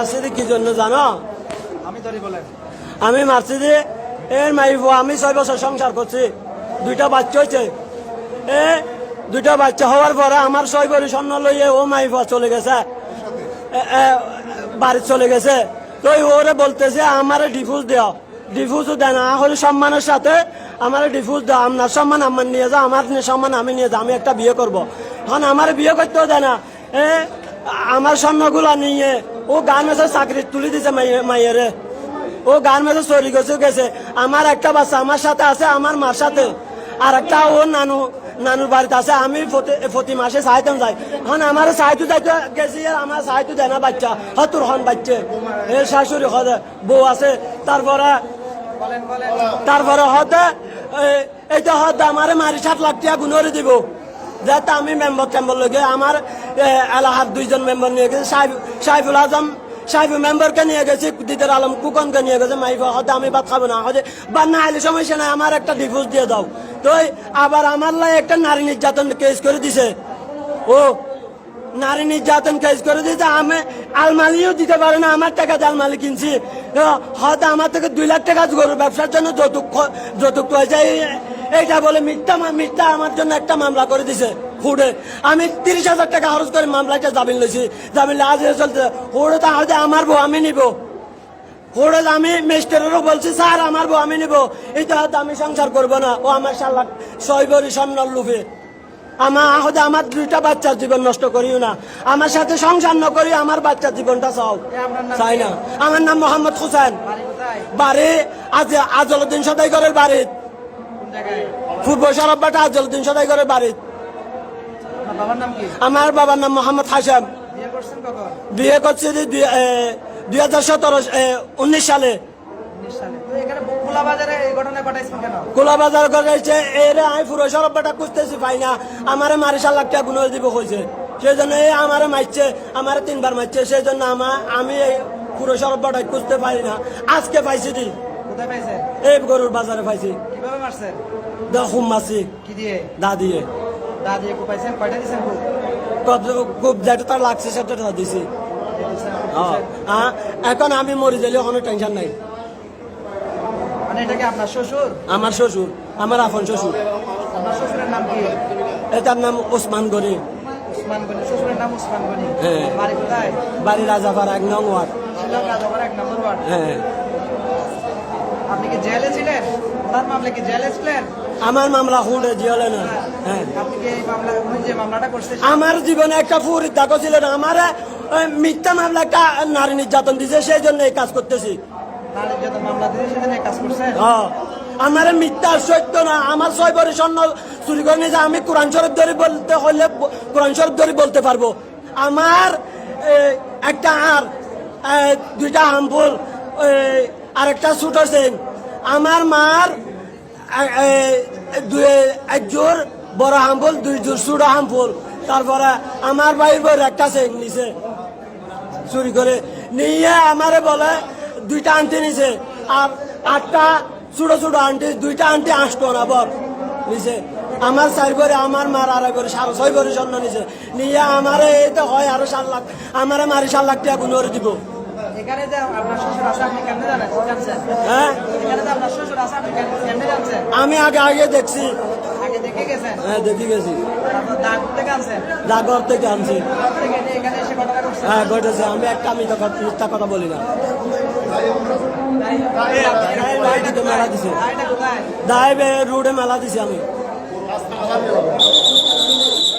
মারছি দি কি জন্য জানো? আমি মারছি এর মাইফ আমি ছয় বছর সংসার করছি। দুইটা বাচ্চা হয়েছে এ দুইটা বাচ্চা হওয়ার পরে আমার ছয় বড়ি স্বর্ণ লইয়ে ও মাইফ চলে গেছে। বাড়ি চলে গেছে। তো ওরে বলতেছে, আমারে ডিফুজ দেও। ডিফুজও দেয় না। হলে সম্মানের সাথে আমার ডিফুজ দাও। আপনার সম্মান আমার নিয়ে যাও। আমার সম্মান আমি নিয়ে যাও। আমি একটা বিয়ে করব। এখন আমার বিয়ে করতেও দেয় না। এ, আমার স্বর্ণগুলা নিয়ে ও গান মেসে চাকরি তুলে দিছে মাইয়ে- মাইয়েরে। ও গান মেসে চুরি গেছে গেছে। আমার একটা বাচ্চা আমার সাথে আছে আমার মার সাথে। আর একটা ও নানু নানুর বাড়িতে আছে, আমি প্রতি মাসে সাহায্য যাই এখন আমার সাহায্য যাইতে গেছি আমার সাহায্য দেয় না বাচ্চা। হতুর হন বাচ্চা। এ, শাশুড়ি হদে বউ আছে। তারপরে তারপরে হতে এইটা হতে আমার মারি সাত লাখ টাকা গুণরে দিব। যাতে আমি মেম্বার টেম্বার লগে আমার এলাহার দুইজন মেম্বার নিয়ে গেছে সাহেব সাহেবুল আজম সাহেব মেম্বারকে নিয়ে গেছি, দিদার আলম কুকনকে নিয়ে গেছে, মাইফা হতে আমি ভাত খাব না হতে বা না হলে সমস্যা নাই, আমার একটা ডিভোর্স দিয়ে দাও। তো আবার আমার লাই একটা নারী নির্যাতন কেস করে দিছে। ও, নারী নির্যাতন কেস করে দিয়েছে আমি আলমালিও দিতে পারে না, আমার টাকা আলমালি কিনছি। হয়তো আমার থেকে দুই লাখ টাকা গরু ব্যবসার জন্য যৌতুক যৌতুক হয়েছে এইটা বলে মিথ্যা মিথ্যা আমার জন্য একটা মামলা করে দিছে হুডে। আমি তিরিশ হাজার টাকা খরচ করে মামলাটা জামিন লইছি। জামিন আজ চলছে হুডে তো হয়তো আমার বউ আমি নিব। হুডে আমি মিস্টারেরও বলছি স্যার আমার বউ আমি নিব। এইটা হয়তো আমি সংসার করব না। ও আমার ছয় বড়ি স্বর্ণর লুফে আমার হয়তো আমার দুইটা বাচ্চার জীবন নষ্ট করিও না। আমার সাথে সংসার ন করি আমার বাচ্চার জীবনটা চাও। চাই না। আমার নাম মোহাম্মদ হুসেন। বাড়ি আজ আজলুদ্দিন সদাইগরের বাড়ি। পূর্ব সরব্বাটা আজলুদ্দিন সদাইগরের বাড়ি। আপনার বাবার নাম কি? আমার বাবার নাম মোহাম্মদ হাসাম বিয়ে করছি দুই হাজার সতেরো উনিশ সালে। করেছে এরে আমি পুরো সরব্বাটা খুঁজতেছি পাই না। আমারে মারিশাল লাখ টাকা গুণ দিব কইছে। সেই জন্য এই আমারে মারছে আমারে তিনবার মারছে সেই জন্য আমার আমি এই পুরো সরব্বাটা খুঁজতে পারি না। আজকে পাইছি দি কোথায় পাইছেন এই গরুর বাজারে পাইছি। কীভাবে মারছেন মাছি কি দিয়ে? দা দিয়ে। দা দিয়ে কো পাইছেন কয়টা দিছেন খুব খুব যেটা তার লাগছে সেটা তো দিছি। হ্যাঁ, হ্যাঁ, এখন আমি মরে গেলে কোনো টেনশন নাই। মানে এটা কি আপনার শ্বশুর? আমার শ্বশুর আমার আপন শ্বশুর। আপনার শ্বশুরের নাম কি? এটার নাম ওসমান গনি। উসমান গনি। শ্বশুরের নাম উসমান গনি। হ্যাঁ। বাড়ি কোথায়? বাড়ি রাজাপার এক নং ওয়ার্ড। রাজাবার এক নম্বর ওয়ার্ড। হ্যাঁ। কি জেলে ছিলেন? ওনার মামলা কি জেলে ছিলেন? আমার মামলা হুঁড়ে জিয়লে না। হ্যাঁ। আপনি কি এই মামলা উনি যে মামলাটা করছে আমার জীবনে একটা ফুর দেখো ছিল না। আমার মিথ্যা মামলা একটা নারী নির্যাতন দিছে সেই জন্য এই কাজ করতেছি। নারী নির্যাতন মামলা দিয়ে সেখানে কাজ করছেন? হ্যাঁ আমার মিথ্যা সত্য না। আমার ছয় বড়ি স্বর্ণ চুরি করে যে আমি কোরআন শরীফ ধরে বলতে হলে কোরআন শরীফ ধরে বলতে পারব। আমার একটা আর দুইটা হামফুল আর একটা ছোট সেন আমার মার এ, এ, দুই এক জোর বড় হামফুল দুই জোর ছোট হামফুল তারপরে আমার ভাইয়ের বউর একটা সেন নিছে। চুরি করে নিয়ে আমারে বলে দুইটা আন্টি নিছে। আর আটটা ছোট ছোট আন্টি দুইটা আন্টি আসতো না বর নিছে। আমার চার করে আমার মার আড়াই করে সাড়ে ছয় করে স্বর্ণ নিছে। নিয়ে আমারে এই তো হয় আরও সাত লাখ আমারে মারি সাত লাখ টাকা গুণরে দিব। এখানে যে আপনার শ্বশুর আছে আপনি কেমনে জানেন? হ্যাঁ? এখানে যে আপনার শ্বশুর আছে আপনি কেমনে- কেমনে জানছেন? আমি আগে আগে দেখছি। আগে দেখে গেছেন? হ্যাঁ দেখি গেছি। দাগ থেকে আনছেন ডাকঘর থেকে আনছি এখানে এসে ঘটনা হ্যাঁ ঘটেছে। আমি একটা কথা- মিথ্যা কথা বলি না। মেলা দিছে। দাইবে রোডে মেলা দিছি আমি।